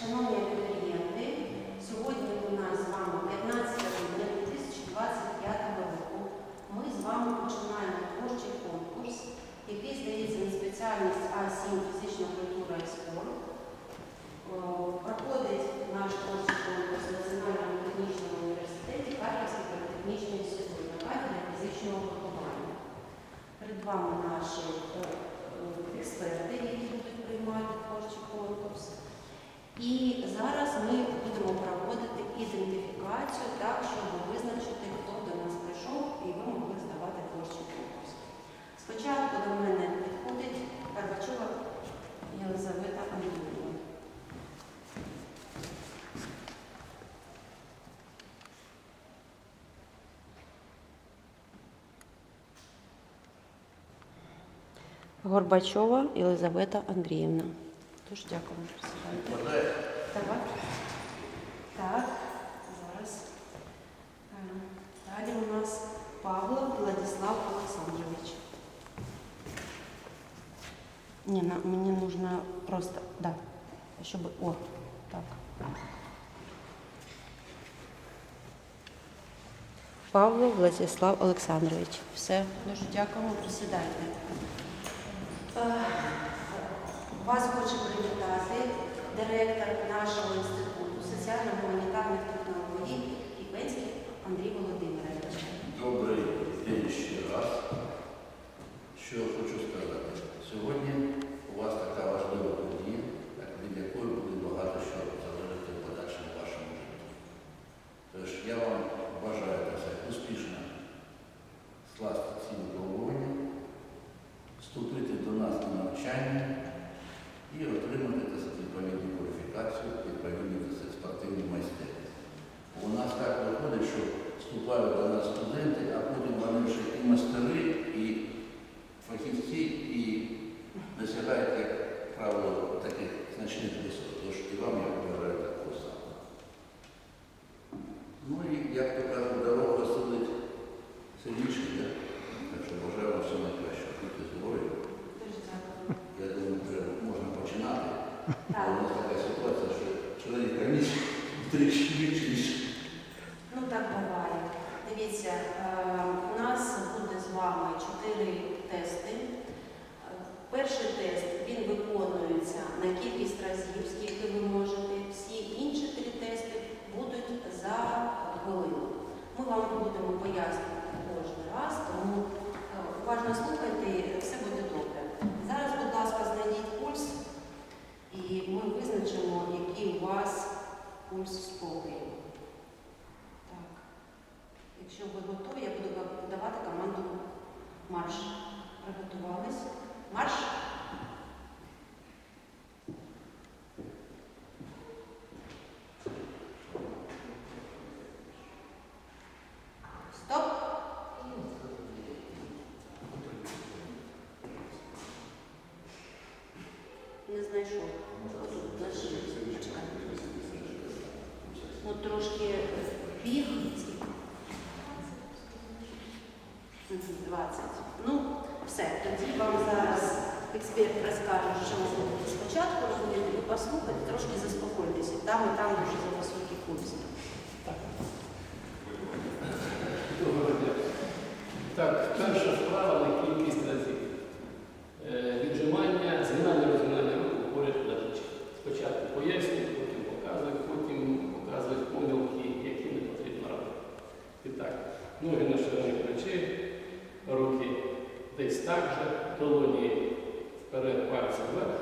Шановні абітурієнти, сьогодні у нас з вами 15 грудня 2025 року. Ми з вами починаємо творчий конкурс, який здається на спеціальність А7 фізична культура і спорт. Проходить наш творчий конкурс в Національному технічному університеті Харківський політехнічний інститут на кафедрі фізичного виховання. Перед вами наші е, е, експерти, які будуть приймати творчий конкурс. І зараз ми будемо проводити ідентифікацію так, щоб визначити, хто до нас прийшов, і ви могли здавати творчий конкурс. Спочатку до мене підходить Карбачова Єлизавета Андріївна. Горбачова Єлизавета Андріївна. Дуже дякую. Присідайте. Так. Так, зараз. Е, Далі у нас Павлов Владислав Олександрович. Ні, на, мені нужно просто, да, щоб, о, так. Павло Владислав Олександрович. Все, дуже дякуємо, присідайте. Е, Вас хоче привітати директор нашого інституту соціально-гуманітарних технологій Кіпенський Андрій Володимирович. Добрий день ще раз. Що я хочу сказати. Сьогодні у вас така важлива подія, так, від якої буде багато що залежати в подальшому вашому житті. Тож я вам бажаю так сказати, успішно скласти ці випробування, вступити до нас на навчання і отримати так сказати, відповідну кваліфікацію, відповідну так сказати, спортивну майстерність. У нас так виходить, що вступають до нас студенти, а потім вони вже і мастери, і фахівці, і досягають, як правило, таких значних висот. Тож і вам я бажаю такого самого. Ну і, як то кажуть, дорога судить сильніший, да? так що бажаю вам все найкраще. Будьте здорові. Дуже дякую. Я думаю, вже можна починати. Бо Так, у нас така ситуація, членів комісії тричі більше, ніж ну так буває. Дивіться, е, у нас буде з вами чотири тести. Перший тест він виконується на кількість разів, скільки ви можете. Всі інші три тести будуть за хвилину. Ми вам будемо пояснювати кожен раз, тому е, уважно слухайте, і все буде добре. Зараз, будь ласка, знайдіть пульс, і ми визначимо, який у вас пульс спокою. Так. Якщо ви готові, я буду давати команду марш. Приготувались. Марш. Стоп. Не знайшов. Трошки біг. Скільки? Мгм, 20. Ну, все. Тоді вам зараз експерт розкаже, що будете спочатку розумієте, Ви послухайте, трошки заспокойтеся. Там і там дуже за курси. Доброго дня. Так, перша справа на кількість разів. Е, Віджимання, згинання, розгинання рук поряд лежачи. Спочатку пояснюю, потім показую, потім показую помилки, які не потрібно робити. І так, ноги на ширині плечей, руки десь так же, долоні вперед, пальці вверх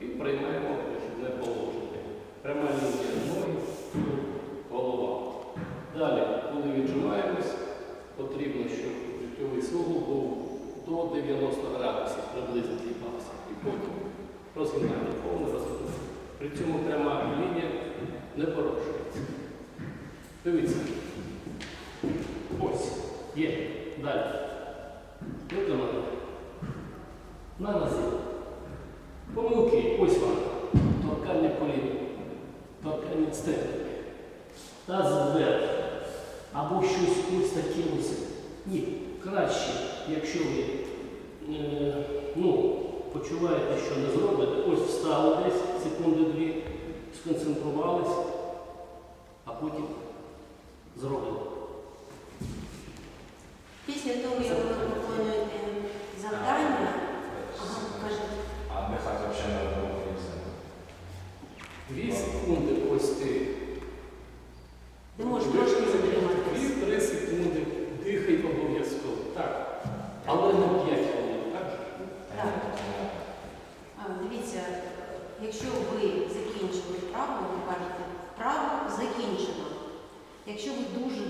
і приймаємо вихідне положення. Пряма лінія ноги, голова. Далі, коли віджимаємось, потрібно, щоб життєвий суглоб був до 90 градусів приблизно з'їбався. І потім розгинання, повне розгинання. При цьому пряма лінія не порушується. Дивіться. Ось. Є. Далі. Виконано. На нозі. Помилки. Ось вона. Торкання коліна. Торкання стегна. Таз вверх. Або щось ось таке ось. Ні, краще, якщо ви е, ну, почуваєте, що не зробите, ось встали десь секунди дві, сконцентрувалися. сконцентрувалися, а потім зробимо. Після того, як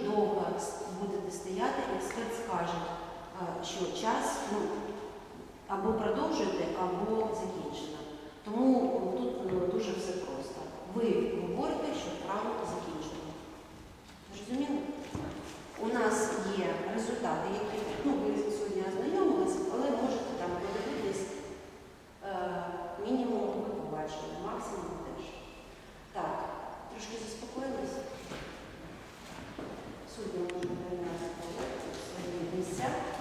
довго будете стояти, експерт скаже, що час ну, або продовжуєте, або закінчено. Тому е, тут е, дуже все просто. Ви говорите, що право закінчено. Розуміло? У нас є результати, які ну, ви сьогодні ознайомилися, але можете там подивитись е, мінімум ви побачили, максимум теж. Так, трошки заспокоїлися. суддя на своїх місцях.